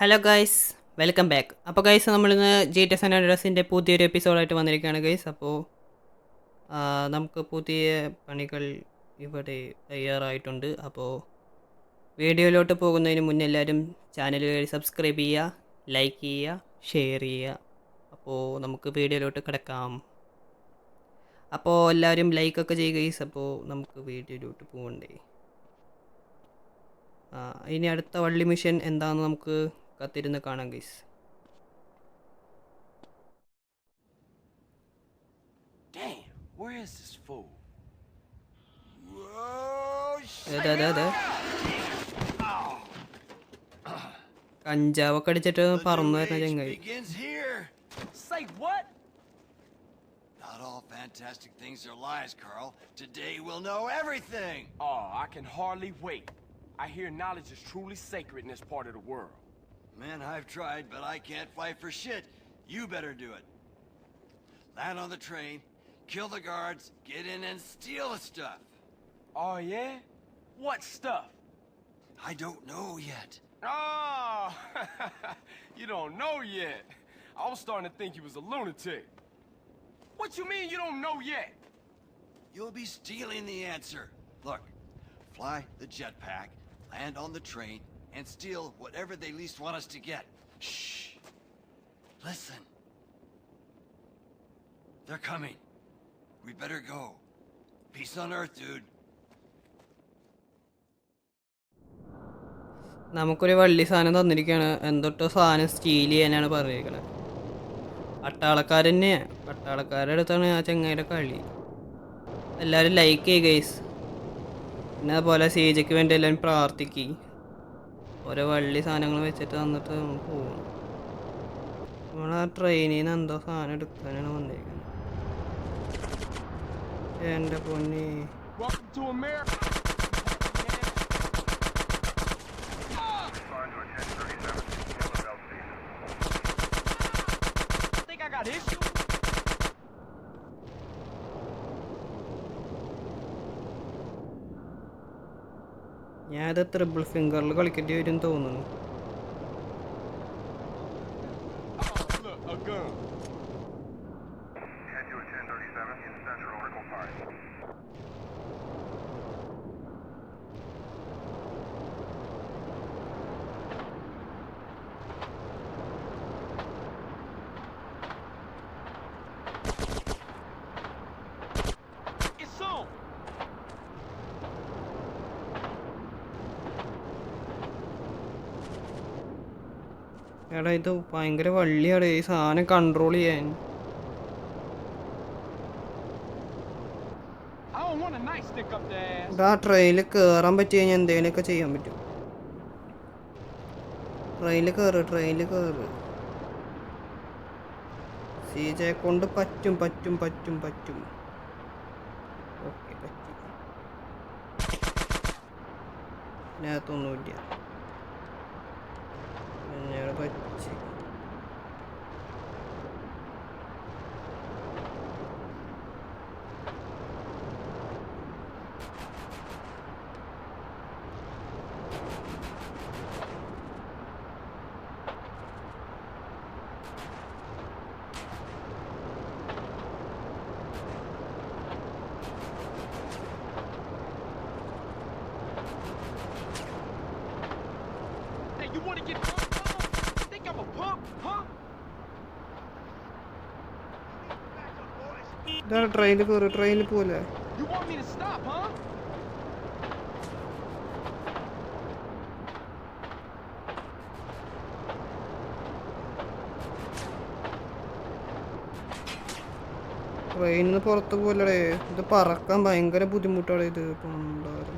Hello guys welcome back അപ്പോൾ guys നമ്മളിന്ന് G T S അഡ്രസ്സിന്റെ പുതിയൊരു എപ്പിസോഡായിട്ട് വന്നിരിക്കുകയാണ് ഗൈസ് അപ്പോൾ നമുക്ക് പുതിയ പണികൾ ഇവിടെ തയ്യാറായിട്ടുണ്ട്. അപ്പോൾ വീഡിയോയിലോട്ട് പോകുന്നതിന് മുന്നേ എല്ലാവരും ചാനൽ സബ്സ്ക്രൈബ് ചെയ്യുക ലൈക്ക് ചെയ്യുക ഷെയർ ചെയ്യുക. അപ്പോൾ നമുക്ക് വീഡിയോയിലോട്ട് കിടക്കാം. അപ്പോൾ എല്ലാവരും ലൈക്കൊക്കെ ചെയ്യുക ഗൈസ് അപ്പോൾ നമുക്ക് വീഡിയോയിലോട്ട് പോകണ്ടേ. ഇനി അടുത്ത വള്ളി മിഷൻ എന്താണെന്ന് നമുക്ക് കത്തിരുന്ന് കാണാം guys Damn, where is this fool? കഞ്ചാവൊക്കെ അടിച്ചിട്ട് പറന്നു വരുന്ന ചങ്ങായി begins here. Say what? Not all fantastic things are lies, Carl. Today we'll know everything. Oh, I can hardly wait. I hear knowledge is truly sacred in this part of the world. Man, I've tried, but I can't fight for shit. You better do it. Land on the train, kill the guards, get in and steal the stuff. Oh, yeah? What stuff? I don't know yet. Oh, you don't know yet. I was starting to think you was a lunatic. What you mean you don't know yet? You'll be stealing the answer. Look, fly the jetpack, land on the train, and steal whatever they least want us to get. Shh. Listen. They're coming. We better go. Peace on Earth, dude. നമുക്കൊരു വള്ളി സാധനം തന്നിരിക്കുകയാണ് എന്തൊട്ടോ സാധനം steel ചെയ്യാനാണ് പറഞ്ഞിരിക്കണത് പട്ടാളക്കാർ തന്നെയാണ് പട്ടാളക്കാരുടെ അടുത്താണ് ആ ചങ്ങയുടെ കളി എല്ലാവരും ലൈക്ക് ചെയ്യുക ഗൈസ് പിന്നെ അതുപോലെ സീജയ്ക്ക് വേണ്ടി എല്ലാവരും പ്രാർത്ഥിക്കുക ഓരോ വള്ളി സാധനങ്ങൾ വെച്ചിട്ട് തന്നിട്ട് നമ്മൾ പോകണം നമ്മൾ ആ ട്രെയിനിൽ നിന്ന് എന്തോ സാധനം എടുക്കാനാണ് വന്നിരിക്കുന്നത് എന്റെ പൊന്നി. I got issues? ഞാനത് ട്രിപ്പിൾ ഫിംഗറിൽ കളിക്കേണ്ടി വരും തോന്നുന്നു Oh, look, a gun. 10 to a 1037 in Central Circle Park. It's on. എടാ ഇത് ഭയങ്കര വള്ളിയാണ് ഈ സാധനം കൺട്രോൾ ചെയ്യാൻ. ആ ട്രെയിനിൽ കയറാൻ പറ്റി കഴിഞ്ഞാൽ എന്തെങ്കിലുമൊക്കെ ചെയ്യാൻ പറ്റും. ട്രെയിനിൽ കയറ് ട്രെയിനിൽ കയറ് സീജയെ കൊണ്ട് പറ്റും പറ്റും പറ്റും പറ്റും. ഓക്കെ പറ്റി. ഇതിനകത്തൊന്നുമില്ല ഞാൻ പറ്റി Hey, you want to get pumped? huh? Think I'm a pump, huh? ഇതാ ട്രെയിനിൽ കയറി ട്രെയിനിൽ പോലെ? ട്രെയിനിൽ നിന്ന് പുറത്ത് പോലടേ ഇത് പറക്കാൻ ഭയങ്കര ബുദ്ധിമുട്ടാണ് ഇത്. പണ്ടാരം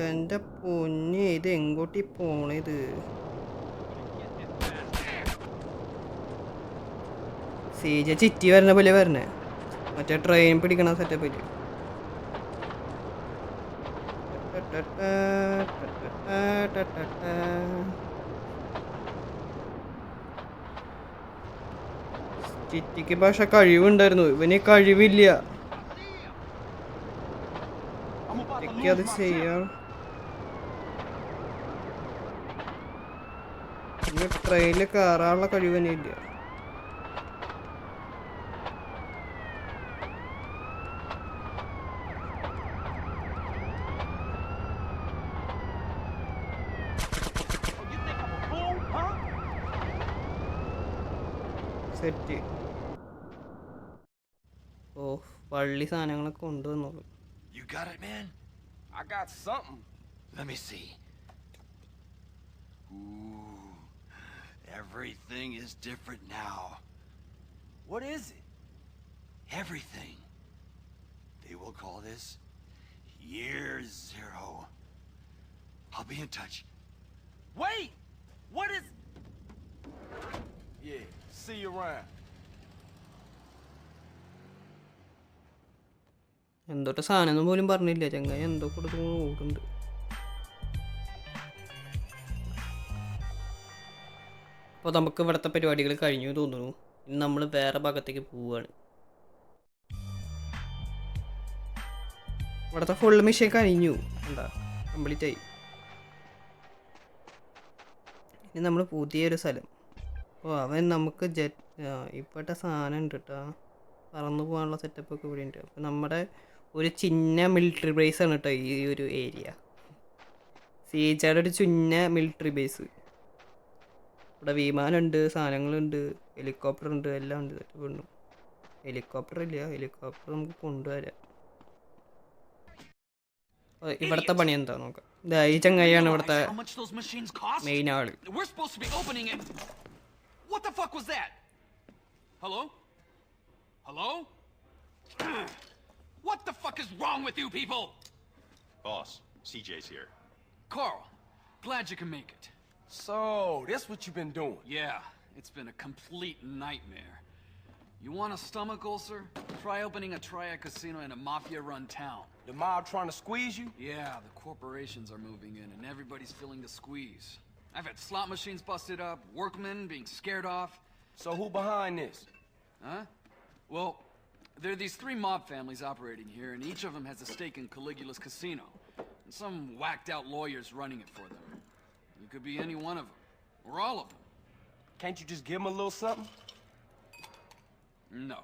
എന്റെ പൊന്നെ ഇത് എങ്ങോട്ടി പോണത് സീജ ചിറ്റി വരണ പോലെ വരണേ മറ്റേ ട്രെയിൻ പിടിക്കണ സെറ്റപ്പ് ചിറ്റിക്ക് പക്ഷെ കഴിവുണ്ടായിരുന്നു. ഇവന് കഴിവില്ല. അത് ചെയ്യാം. ട്രെയിനിൽ കയറാനുള്ള കഴിവ് തന്നെ ഇല്ല പള്ളി സാധനങ്ങളൊക്കെ കൊണ്ടുവന്നോളൂ You got it, man? I got something. Let me see. Ooh, everything is different now. What is it? Everything. They will call this Year Zero. I'll be in touch. Wait! What is... Yeah, see you around. എന്തോട്ട് സാധനം പോലും പറഞ്ഞില്ല. ചങ്ങായി എന്തോ കൊടുത്തു ഓടുന്നുണ്ട് അപ്പോൾ നമുക്ക് ഇവിടുത്തെ പരിപാടികൾ കഴിഞ്ഞു തോന്നുന്നു. ഇനി നമ്മൾ വേറെ ഭാഗത്തേക്ക് പോവുകയാണ് ഇവിടുത്തെ ഫുൾ മിഷൻ കഴിഞ്ഞു. എന്താ കംപ്ലീറ്റ് ആയി. ഇനി നമ്മൾ പുതിയൊരു സ്ഥലം. അപ്പോൾ അവൻ നമുക്ക് ജെറ്റ് ഇപ്പോഴത്തെ സാധനം ഉണ്ട് കേട്ടോ പറന്നു പോകാനുള്ള സെറ്റപ്പ് ഒക്കെ ഇവിടെ ഉണ്ട് അപ്പോൾ നമ്മുടെ ഒരു ചിന്ന മിലിറ്ററി ബേസ് ആണ് കേട്ടോ ഈ ഒരു ഏരിയ സീജയുടെ ഒരു ചിന്ന മിലിറ്ററി ബേസ് ഇവിടെ വിമാനമുണ്ട് സാധനങ്ങളുണ്ട് ഹെലികോപ്റ്റർ ഉണ്ട് എല്ലാം ഉണ്ട്. കൊണ്ടു. ഹെലികോപ്റ്റർ ഇല്ല. ഹെലികോപ്റ്റർ നമുക്ക് കൊണ്ടുവരാം. ഇവിടുത്തെ പണി എന്താ നോക്കാം. ഈ ചങ്ങായിയാണ് ഇവിടുത്തെ? മെയിൻ ആൾ. We're supposed What the fuck was that? Hello? Hello? what the fuck is wrong with you people? Boss, CJ's here. Carl, glad you can make it. So, this what you've been doing? Yeah, it's been a complete nightmare. You want a stomach ulcer? Try opening a triad casino in a mafia-run town. The mob trying to squeeze you? Yeah, the corporations are moving in and everybody's feeling the squeeze. I've had slot machines busted up, workmen being scared off. So who behind this? Huh? Well, there are these three mob families operating here, and each of them has a stake in Caligula's casino. And some whacked out lawyers running it for them. You could be any one of them, or all of them. Can't you just give them a little something? No.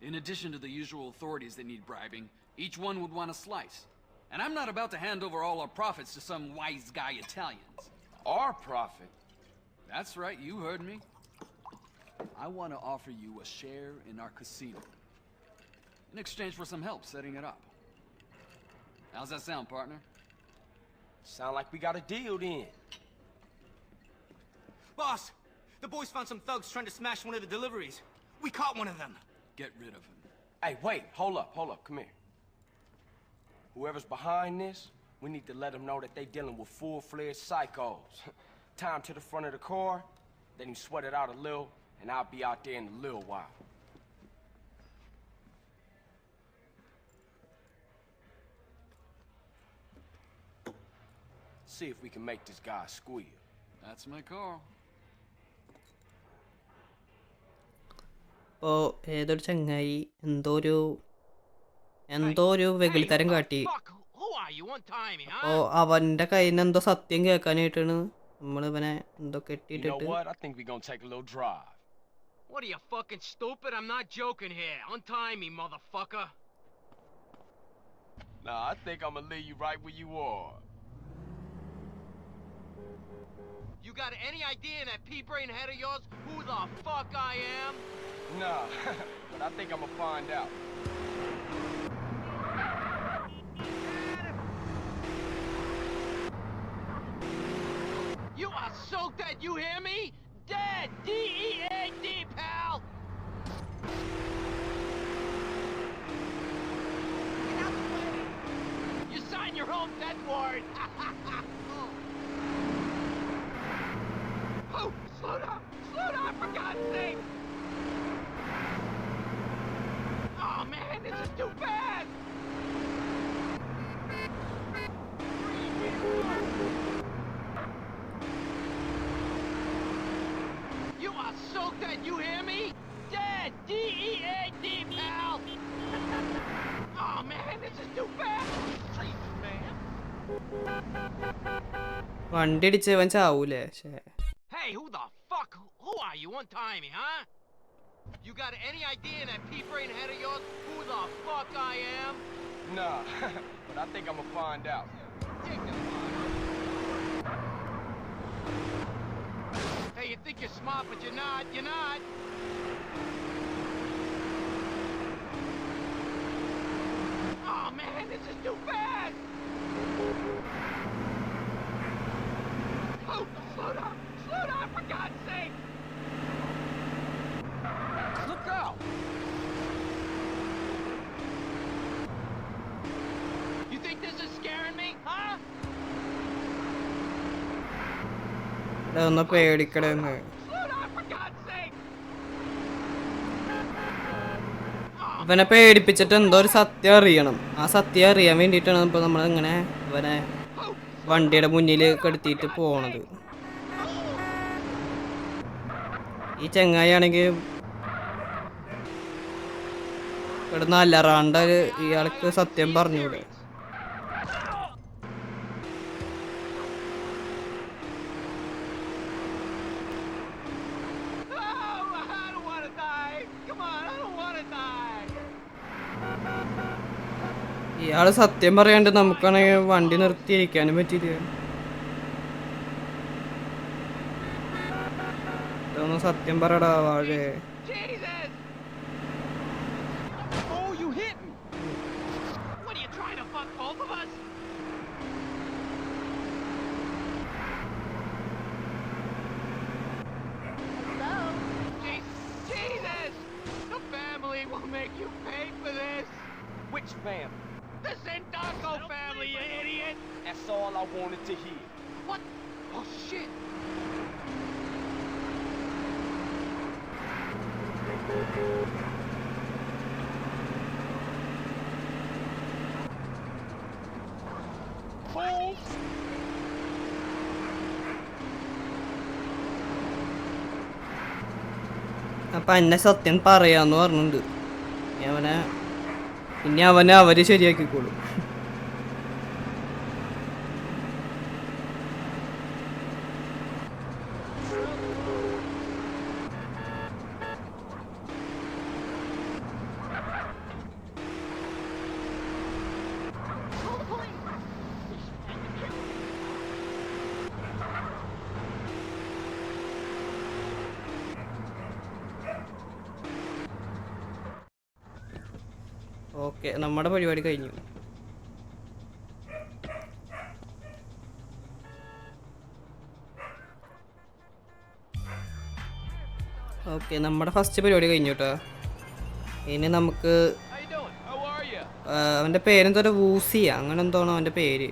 In addition to the usual authorities that need bribing, each one would want a slice. And I'm not about to hand over all our profits to some wise guy Italians. Our profit. That's right, you heard me. I want to offer you a share in our casino. In exchange for some help setting it up. How's that sound, partner? Sound like we got a deal then. Boss, the boys found some thugs trying to smash one of the deliveries. We caught one of them. Get rid of him. Hey, wait, hold up, hold up, come here. Whoever's behind this, we need to let them know that they're dealing with full-fledged psychos. Time to the front of the car, then you sweat it out a little, and I'll be out there in a little while. See if we can make this guy squeal. That's my Carl. അപ്പോൾ ഏതൊരു ചങ്ങായി എന്തോ ഒരു എന്തോ ഒരു വെകിളിത്തരം കാട്ടി Fuck, who are you? Untimey, huh? അപ്പോൾ അവൻ്റെ കയ്യിൽ നിന്ന് എന്തോ സത്യം കേൾക്കാനായിട്ടാണ് നമ്മൾ ഇവനെ എന്തോ You know കെട്ടിയിട്ടിട്ട് what? I think we're gonna take a little drive. What are you fucking stupid? I'm not joking here. Untie me, motherfucker. Nah, I think I'm gonna leave you right where you are. You got any idea in that pea brain head of yours who the fuck I am? Nah, but I think I'm gonna find out. You are so dead, you hear me? Dead! D-E-A-D, Home Dead വണ്ടി അടിച്ച് അവൻ ചാവൂലേ പക്ഷേ Hey, who the fuck? Who are you? Untie me, huh? You got any idea in that pea brain head of yours who the fuck I am? Nah, but I think I'm gonna find out. Take the Hey, you think you're smart, but you're not. You're not. Oh man, this is too fast. ഒന്ന് പേടിക്കണെന്ന്! ഇവനെ പേടിപ്പിച്ചിട്ട് എന്തോ ഒരു സത്യം അറിയണം. ആ സത്യം അറിയാൻ വേണ്ടിയിട്ടാണ് നമ്മൾ ഇങ്ങനെ ഇവനെ വണ്ടിയുടെ മുന്നിൽ കെടുത്തിയിട്ട് പോണത്. ഈ ചെങ്ങായിയാണെങ്കിൽ ആണെങ്കിൽ നല്ല അലറാണ്ട ഇയാൾക്ക് സത്യം പറഞ്ഞൂടെ. ഇയാൾ സത്യം പറയാണ്ട് നമുക്കാണെങ്കിൽ വണ്ടി നിർത്തിയിരിക്കാനും പറ്റിയിട്ട് സത്യം പറയടാ വാഴ Which family? The you idiot! That's all I wanted to hear. What? Oh, shit! Fools! അപ്പൊ എന്നെ സത്യം പറയാന്ന് പറഞ്ഞിട്ടുണ്ട് അവനെ ഇനി അവനെ അവർ ശരിയാക്കിക്കോളും ഓക്കെ നമ്മുടെ പരിപാടി കഴിഞ്ഞു. ഓക്കെ നമ്മുടെ ഫസ്റ്റ് പരിപാടി കഴിഞ്ഞു കേട്ടോ. ഇനി നമുക്ക് അവന്റെ പേരെന്തോ വൂസിയ അങ്ങനെ എന്തോണോ അവന്റെ പേര്.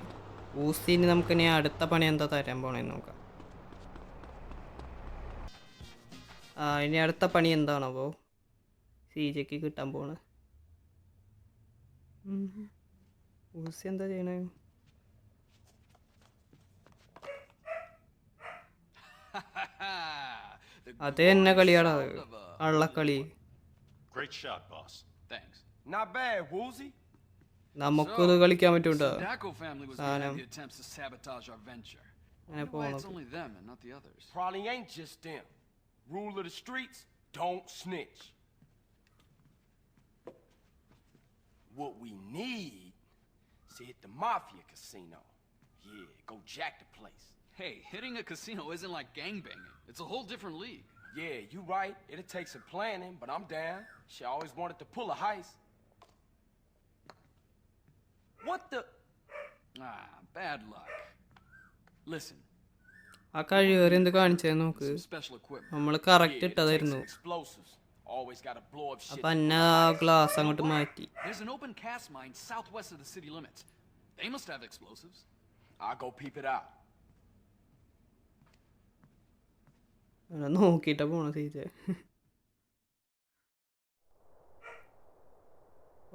വൂസിന് നമുക്ക് ഇനി അടുത്ത പണി എന്താ തരാൻ പോണേന്ന് നോക്കാം. ആ ഇനി അടുത്ത പണി എന്താണപ്പോ സി ജെക്ക് കിട്ടാൻ പോണ്. ഊസി എന്താ ചെയ്യണേ The അത് തന്നെ കളിയാടാ അത്. sound of a- കള്ളക്കളി Great shot, boss. Thanks. Not bad, Woozy. നമുക്കിത് കളിക്കാൻ പറ്റൂട്ടോ Sadako family was Sanem. behind the attempts to sabotage our venture. അങ്ങനെ Wonder why it's പോണത് only them and not the others. Probably ain't just them. Rule of the streets, don't snitch. What we need is to hit the Mafia casino. Yeah, go jack the place. Hey, hitting a casino isn't like gangbanging. It's a whole different league. Yeah, you right. It'll take some planning, but I'm down. She always wanted to pull a heist. What the? Ah, bad luck. Listen, ആ കഴിവേറി എന്ത് കാണിച്ചേ നോക്ക് some special equipment. നമ്മൾ correct Yeah, it takes ഇട്ടതായിരുന്നു some Explosives. got a blow of shit. glass അങ്ങോട്ട് മാറ്റി There's an open cast mine southwest of the city limits. They must have explosives. I'll go peep it out. അങ്ങനെ നോക്കിയിട്ടാ പോണ CJ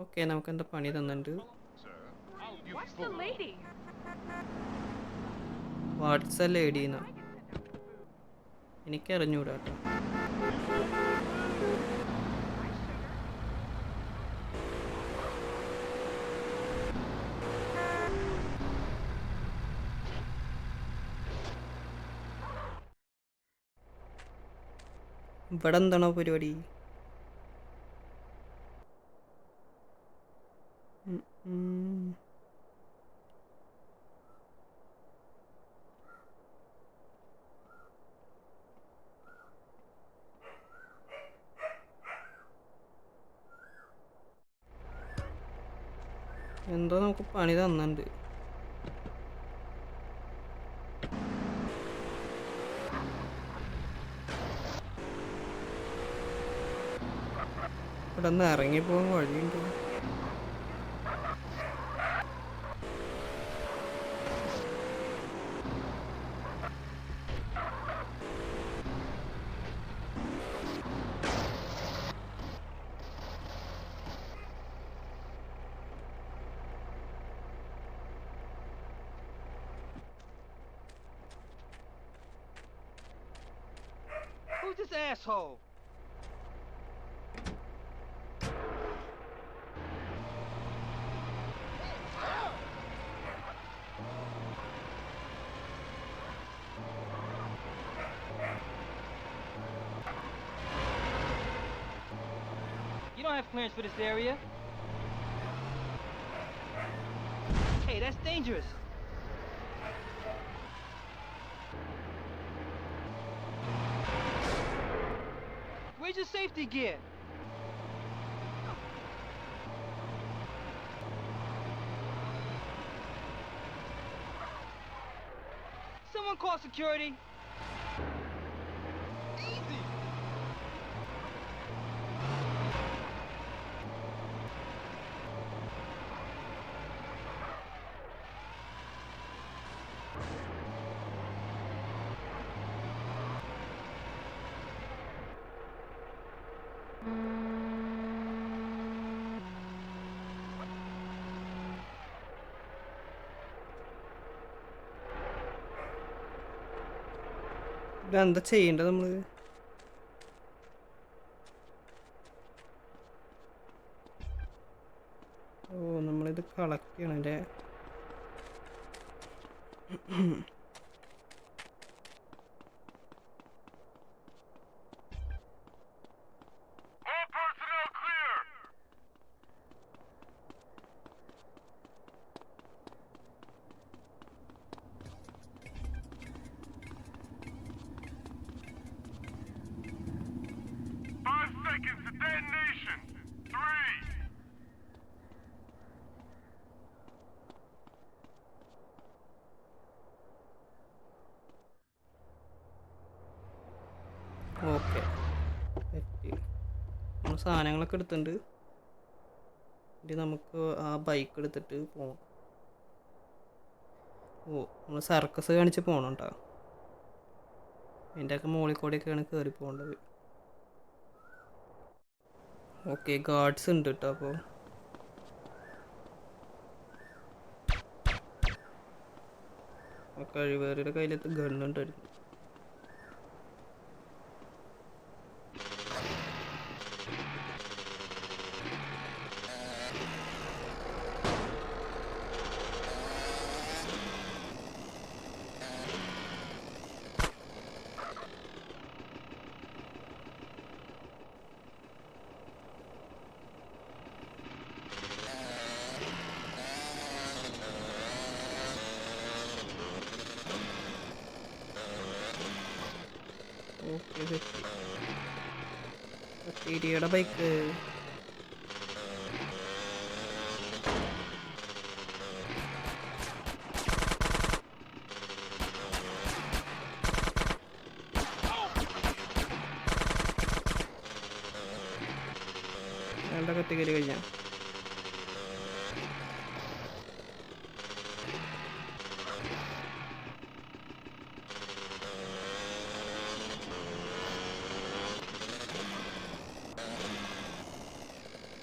okay നമുക്ക് എന്താ പണി തന്നിട്ടുണ്ട് What's the lady? വാട്സ ലേഡീന്ന എനിക്കറിഞ്ഞൂടാ കേട്ടോ ഇവിടെ എന്താണോ പരിപാടി. എന്തോ നമുക്ക് പണി തന്നുണ്ട് ഇവിടെ നിന്ന് ഇറങ്ങിപ്പോകാൻ വഴിയുണ്ടോ Who's this asshole? Have clearance for this area. Hey, that's dangerous. Where's your safety gear? Someone call security. എന്താ ചെയ്യേണ്ടത് നമ്മൾ? ഓ നമ്മളിത് കളക്ട് ചെയ്യണം അല്ലേ seconds to detonation. Three, okay നമ്മൾ സാധനങ്ങളൊക്കെ എടുത്തിട്ടുണ്ട്. ഇനി നമുക്ക് ആ ബൈക്ക് എടുത്തിട്ട് പോകണം ഓ നമ്മൾ സർക്കസ് കാണിച്ച് പോകണം കേട്ടോ അതിന്റെയൊക്കെ മുകളിൽ കൂടെയൊക്കെയാണ് കയറി പോകേണ്ടത്. ഓക്കെ ഗാർഡ്സ് ഉണ്ട് കേട്ടോ അപ്പോൾ കഴിവേറിയുടെ കയ്യിലത്ത്. ഗണ്ണുണ്ടായിരുന്നു വേണ്ട കത്തിക്കരി കഴിഞ്ഞാ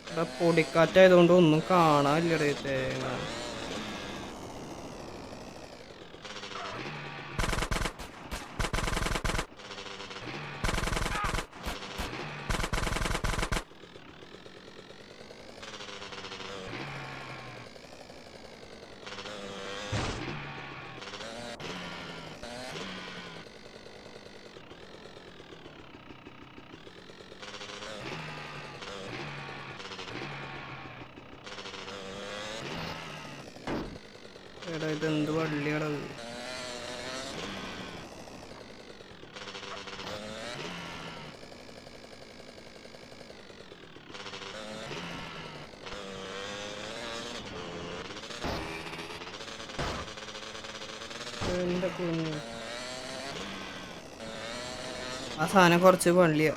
ഇവിടെ പൊടിക്കാറ്റായതുകൊണ്ട് ഒന്നും കാണാനില്ലേ തേങ്ങ. ഇതെന്ത് വള്ളിയാണത് എന്റെ ആ സാധനം കുറച്ച് പള്ളിയോ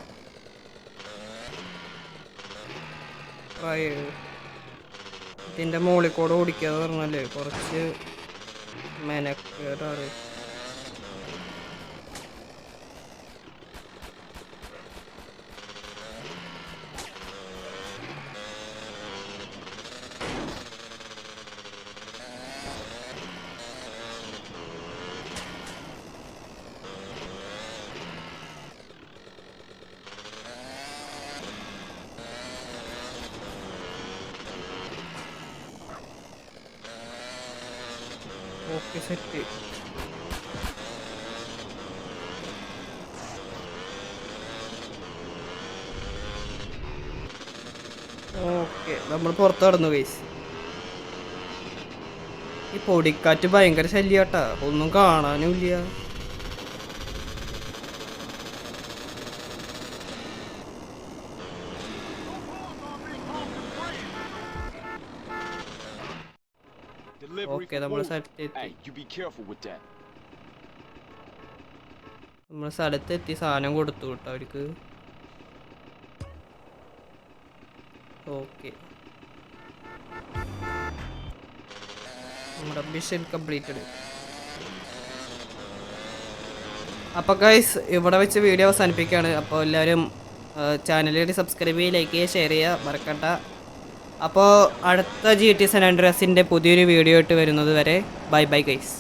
ഇതിന്റെ മുകളിൽ കൂടെ ഓടിക്കാന്ന് പറഞ്ഞാലേ കുറച്ച് മെനക്കേടാണ് ഓക്കെ ഓക്കെ നമ്മൾ പുറത്ത് കടന്നു ഗൈസ് ഈ പൊടിക്കാറ്റ് ഭയങ്കര ശല്യാട്ടാ ഒന്നും കാണാനും ഇല്ല നമ്മളെ ഓക്കെ നമ്മൾ? സ്ഥലത്തെത്തി. നമ്മൾ സ്ഥലത്തെത്തി സാധനം കൊടുത്തു കേട്ടോ അവർക്ക് ഓക്കെ. നമ്മുടെ മിഷൻ കംപ്ലീറ്റഡ്. അപ്പോൾ ഗൈസ് ഇവിടെ വെച്ച് വീഡിയോ അവസാനിപ്പിക്കുകയാണ് അപ്പോൾ എല്ലാവരും ചാനലിൽ സബ്സ്ക്രൈബ് ചെയ്യുക ലൈക്ക് ചെയ്യുക ഷെയർ ചെയ്യുക മറക്കണ്ട. അപ്പോൾ അടുത്ത ജി ടി സെൻ ആൻഡ്രസിന്റെ പുതിയൊരു വീഡിയോ ആയിട്ട് വരുന്നത് വരെ ബൈ ബൈ ഗൈസ്